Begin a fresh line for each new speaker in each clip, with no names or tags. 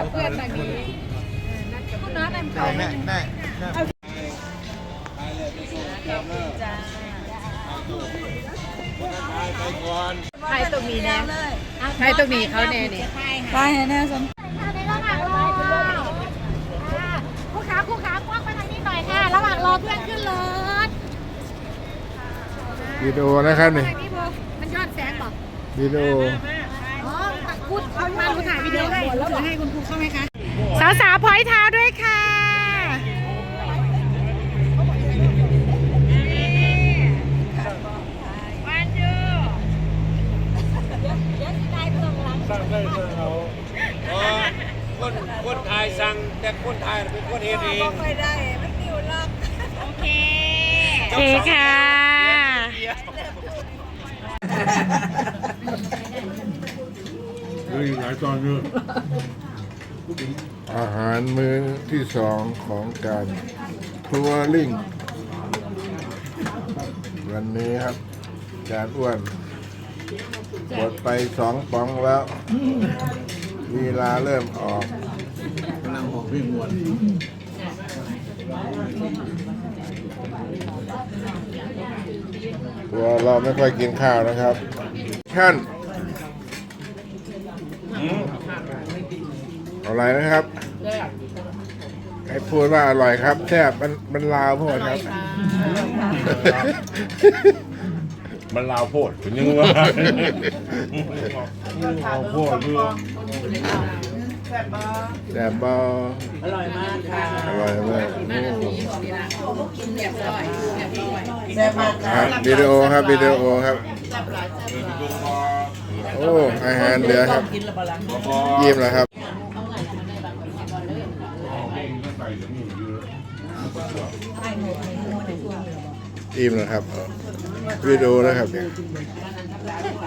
ับเพื่อาเต็มไปแม่แม่แม่
ใครต้องมีแน่ใครต้องมีเขาแน่เนี่ย
ไปแน่สม
ในระหว่างรอค่ะผู้ค้าผู้ค้ากว้างไปทางนี้หน่อยค่ะ ระหว่างรอเพื่อนขึ้นรถ
วิดีโอนะครับนี่
มันยอดแสงบอก
วิดีโอ
อ๋อ พูดเอามาหนูถ่ายวิดีโอให้แล้วให้คุณครูเข้าไหมคะสาวสาวพอยเท้าด้วยค่ะ
คนคนไทยสั่งแต่คนไทยเป็นคนเฮ็ดเอง
ไม่ได้ไม่ติวหรอก
โอเคโอเคค่ะ
เฮ้ยหลายตอนเยอะ
อาหารมื้อที่สองของการทัวริ่ง วันนี้ครับจานอ้วนหมดไปสองป๋องแล้วเวลาเริ่มออก
กำลังออกวิ่งวน
ตัวเราไม่ค่อยกินข้าวนะครับท่าน อะไรนะครับให้พูดว่าอร่อยครับแซ่บมันมันลาวพวกครับ
มันลาวโพดเป็นยังไงลาวโพดด้วย
แซ่บบอ
อร่อยมากค่ะ
อร่อยมาก
มานาทีของนี่นะกินเรียบร้อยเรียบร้อย
แซ่บมาก
ครับวิดีโอครับวิดีโอครับ โอ้อาหารเหลือครับ
กินละบลัง
ยิ้มแล้วครับอิ่มแล้วครับวิดีโอนะครับเนี่ย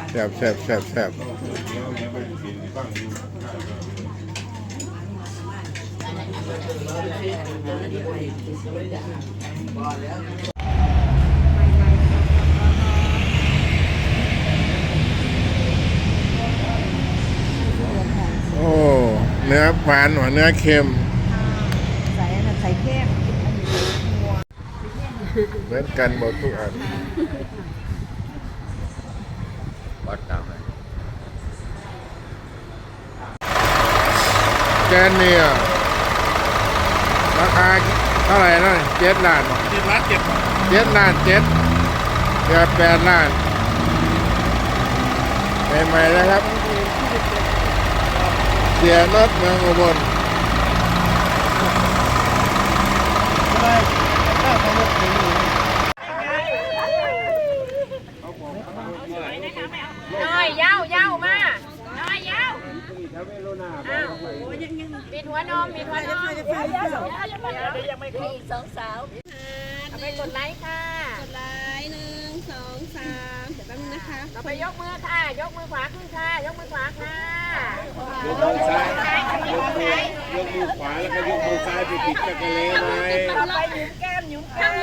แซ่บแซ่บแซ่บแซ่บ โอ้ เนื้อหวานหวานเนื้อเค็ม
ใส่อันใส่เข้ม
เหมือนกันหมดทุกอัน
วัดตามเลย
แกนเนี่ยราคาเท่าไหร่นะเจ็ดล้าน
เจ็ดล้านเจ็ด
เจ็ดล้านเจ็ดเกือบแปดล้านใหม่ๆนะครับเสียรถเมืองอุบล
น้อยยาวยาวมาน้อยยาวอ้าวมีหัวนมมีหัวนมยังไม่มีสองสาวเอาไปกดไลค์ค่ะ
กดไลค์หนึ่งสองสามเดี๋ยวแป๊บนึงนะคะ
เราไปยกมือค่ะ ยกมือขวาขึ้นค่ะ ยกมือขวาค่ะ
ยกมือซ้ายยกมือยกมือขวาแล้วก็ยกมือซ้ายไปติดจักรเลไหม
เราไปหยุมแก้มหยุมแก้ม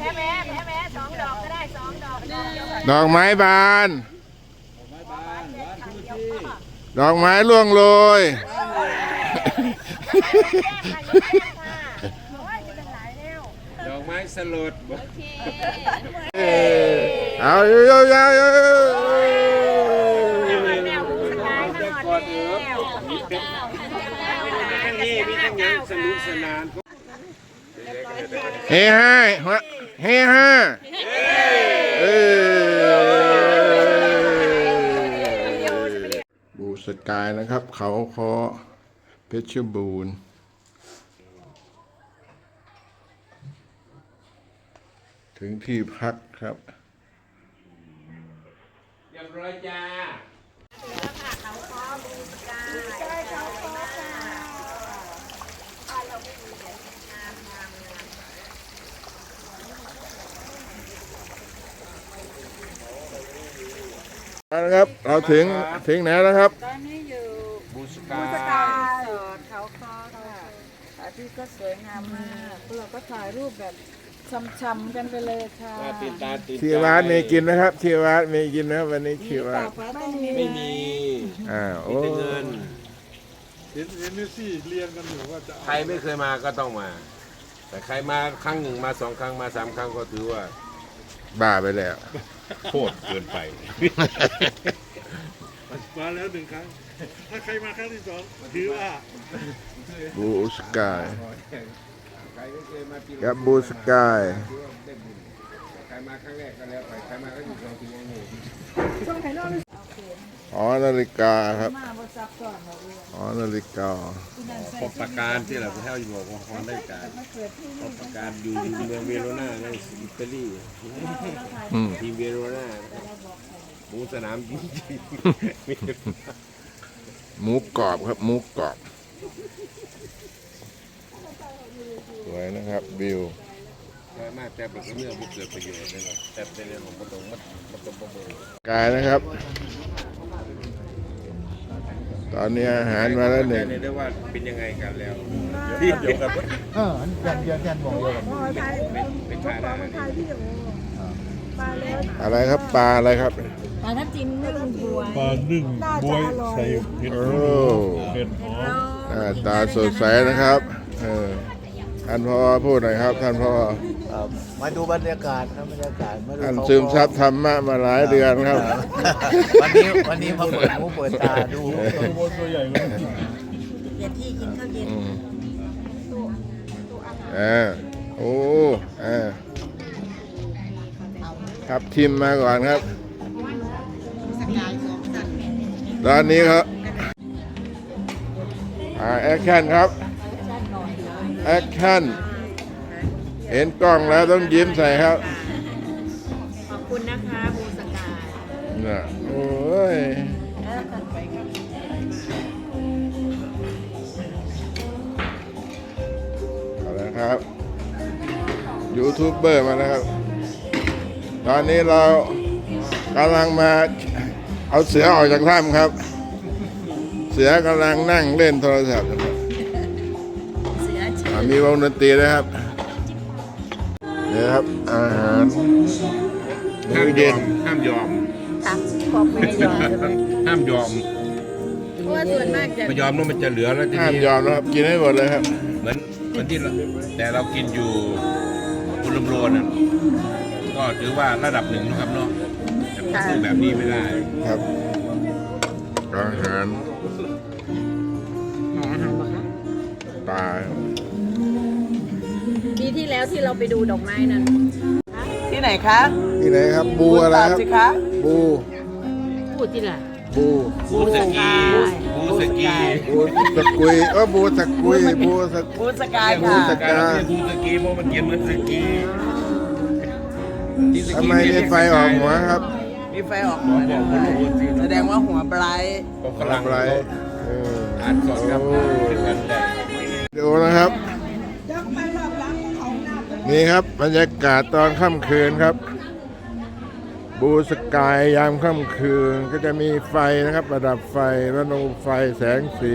แพ้แม่แพ้แม่สองดอกก็ได้สองดอกดอกเดียวกัน
ดอกไม้บาน ดอกไม้ร่วงโรย
ดอกไม้สลด
เออ เอาเยอะๆๆๆ
จะกอดเอือบมีเป็นมีทั้งนี้มีทั้งยังสนุกสนาน
เฮ้ห้าเฮ้ห้าเอบูสกายนะครับ เขาคอเพชรบูรณ์ถึงที่พักครับ
เรียบร้อยจ้า
เอาละครับ เราถึงถึงไหนแล้วครับ
ตอนนี้อยู่
บูสกา
สกายสอดเขาคอค่ะอาที่ก็สวยงามมากเราก็ถ่ายรูปแบบ
ช้ำๆกันไปเลยค่ะ
มาตื่นตาตื่นใจ
ชีวัดมีกินนะครับชีวัดมีกินนะครับวันนี้ชีวัด
ไม่มี
อ่า
มี
โอ้
แต่เงิน
เห็นเห็นนี่สิเรียนกันอยู่ว่าจะ
ใครไม่เคยมาก็ต้องมา แต่ใครมาครั้งหนึ่งมาสองครั้งมาสามครั้งก็ถือว่า
บ้าไปแล้ว
โคตรเกินไป
มาแล้วหนึ่งครั้ง ถ้าใครมาครั้งที่สองถือว่า
บูสกาย
ใครไม่เคยมาปี
กับบูสกาย
ถือว่าได้บุญใครมาครั้งแรกก็แล้วไปใครมาครั้งที่สองถือว่าโง่
อ๋อนาฬิกาครับอ๋อนาฬิกา
พบประการที่เราไปเที่ยวอยู่บอกว่าฮอนได้การพบประการอยู่อยู่เมืองเวโรนาในอิตาลี
อืม
ทีมเวโรนาหมูสนามจริง
หมูกรอบครับหมูกรอบส วยนะครับวิว
ๆสามารถแต่เป็นเรื่องที่เกิดประโยชน์ได้หรอกแต่เป็นเรื่องของประตงมันประตงประโบ
กายนะครับ ตอนนี้อาหารมาแล้วหนึ่ง
เรียได้ว่าเป็นยังไงกันแล้วที่เดียวกับ
เออยันยันยันบอกเดียวกัน
เป็นชาดา
อะไรครับปลาอะไรครับ
ปลาทับทิมนึ่งบวย
ปลาหนึ่งบวยใส่เห็ด
โอ้
เห็ดหอม
ตาสดใสนะครับเออ ท่านพ่อพูดหน่อยครับ ท่านพ่อ
ครับมาดูบรรยากาศนะบรรยากาศมาดู
ท่าน
เขา
ซึมซับธรรมะมาหลายเดือนครับ
วันนี้วันนี้มาเปิดหูเปิดตาดู
ตัวตัวใหญ่เลย
อืมอ่าโอ้อ่าครับทิมมาก่อนครับตอนนี้ครับอ่าแอคชั่นครับ แอคชั่น เห็นกล้องแล้วต้องยิ้มใส่ครับ
ขอบคุณนะคะบูสกาย
น่ะโอ้ยเอาละครับ ยูทูบเบอร์มาแล้วครับ ตอนนี้เรากำลังมาเอาเสือออกจากถ้ำครับ เสือกำลังนั่งเล่นโทรศัพท์นะครับ
เสือชื่อ
อ่า มีวงดนตรีด้วยครับเนี่ยครับ อาหารมื้
ห้า
อ
มย
เย็
อนมห้ามยอม
ค่ะขอบคุณยอม
ห้ามยอม
เพราะว่าส่วนมากจะ
ไม่ยอมแล้วมันจะเหลือแล้วที
ห้าม
นี้
ยอมนะครับ กินให้หมดเลยครับ
เหมือนเหมือนที่เราแต่เรากินอยู่บุรมโรน่ะก็ถือว่าระดับหนึ่งนะครับเนาะแต่มันซื้อแบบนี้ไม่ได้
ครับ อาหาร
ไหนอาหารบอกคะ
ปลา
ปีที่ แล้วที่เราไปดูดอกไม้นั้น
ที่ไหนคะ
ที่ไหนครับ บูอะไร
ตอบ
ครับ
สิคะ
บู
พูดที่ไหน
บู
บูสกีบูสกี
บูสกุยเออบูสกุยบูสก
บูสกาย
บู
ค่ะ
ส
การเรียกบูสกีเพราะมันเขียนเหมือนสกีที่สกี
ทำไมมีไฟออกหัวครับ
มีไฟออกหัวด้วยแสดงว่าหัวไบรท์
ของฝรั่ง
อะไร
เขา
เออ
อ่านสดครับ
โอ้
เป็นกันได้
ดูนะครับ นี่ครับบรรยากาศตอนค่ำคืนครับ บูสกายยามค่ำคืนก็จะมีไฟนะครับ ประดับไฟระนูไฟแสงสี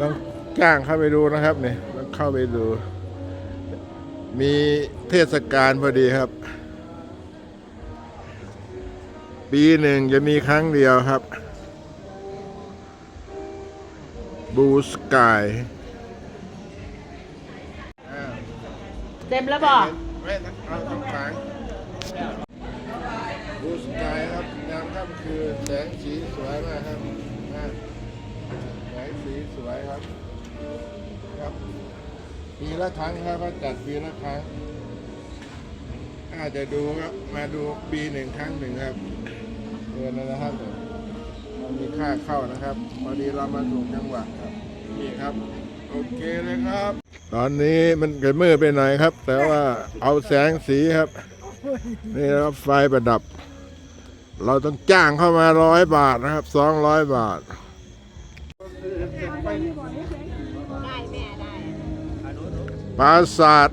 ต้องจ้างเข้าไปดูนะครับเนี่ยต้องเข้าไปดู มีเทศกาลพอดีครับ ปีหนึ่งจะมีครั้งเดียวครับบูสกาย
เต็มแล้วบอก
ไม่เอาทั้งฝังบูสกายครับยามค่ำคืนแสงสีสวยมากครับนะแสงสีสวยครับ ครับปีละครั้งครับเขาจัดปีละครั้ง อาจจะดูครับมาดูปีหนึ่งครั้งหนึ่งครับเดือนนะครับมันมีค่าเข้านะครับพอดีเรามาถูกจังหวะครับนี่ครับ โอเคเลยครับ ตอนนี้มันเกิดมืดไปหน่อยครับ แต่ว่าเอาแสงสีครับ นี่ครับไฟประดับ เราต้องจ้างเข้ามาร้อยบาทนะครับสองร้อยบาทปราสาท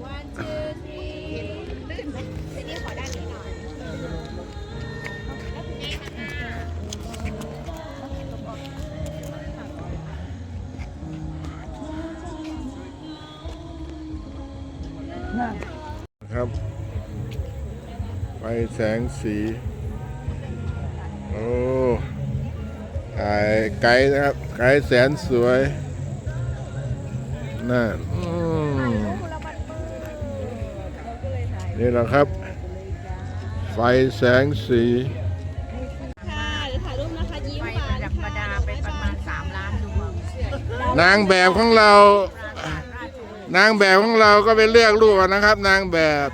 ไฟแสงสี โอ้ถ่ายไกด์นะครับ ไกด์แสนสวยนั่นอืมนี่แหละครับ ไฟแสงสี
ค่ะเดี๋ยวถ่ายรูปนะคะยิ้ม
ไป
หวา
ประ
น
ดับประดาไปประมาณสามล้านดู
นางแบบของเรา นางแบบของเราก็ไปเลือกรูปเอานะครับ นางแบบ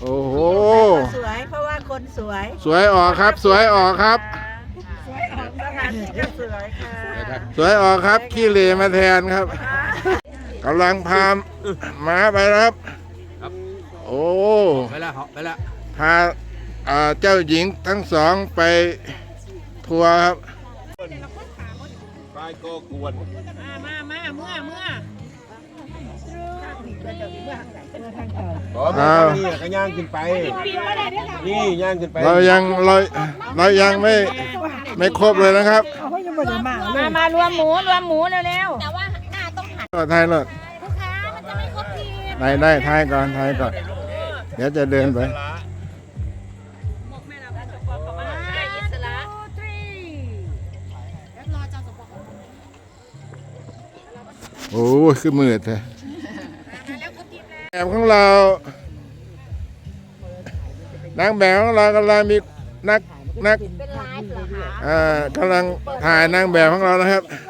โอ้โห
สวยเพราะว่าคนสวย
สวยออกครับ สวยออกครับ
สวยออกสถานที่ก็สวยค่ะ
สวยออกครับ ขี้เหร่มาแทนครับกำลังพาม้าไปนะครับ โอ้
ไปแล้วเหาะไปแล้ว
พาอ่าเจ้าหญิงทั้งสองไปทัวร์ครับ
ปลายโกกวน
มามามาเมื่อเมื่อ
อ๋อมาทางนี้ก็ย่างขึ้นไป นี่ย่างขึ้นไป
เรายังเราเรายังไม่ไม่ครบเลยนะครับ
มามารวมหมูรวมหมูเร็ว
แต่ว่าหน้าต้องหัน
ก็ทายรถ
ลูกค้ามันจะไม่ครบทีม
ได้ได้ทายก่อนทายก่อน เดี๋ยวจะเดินไปโอ้ยคือมืดแท้แบบของเรา นางแบบของเรากำลังมีนักนัก
เป็นไลฟ์เหรอคะ
อ่ากำลังถ่ายนางแบบของเรานะครับ
ก็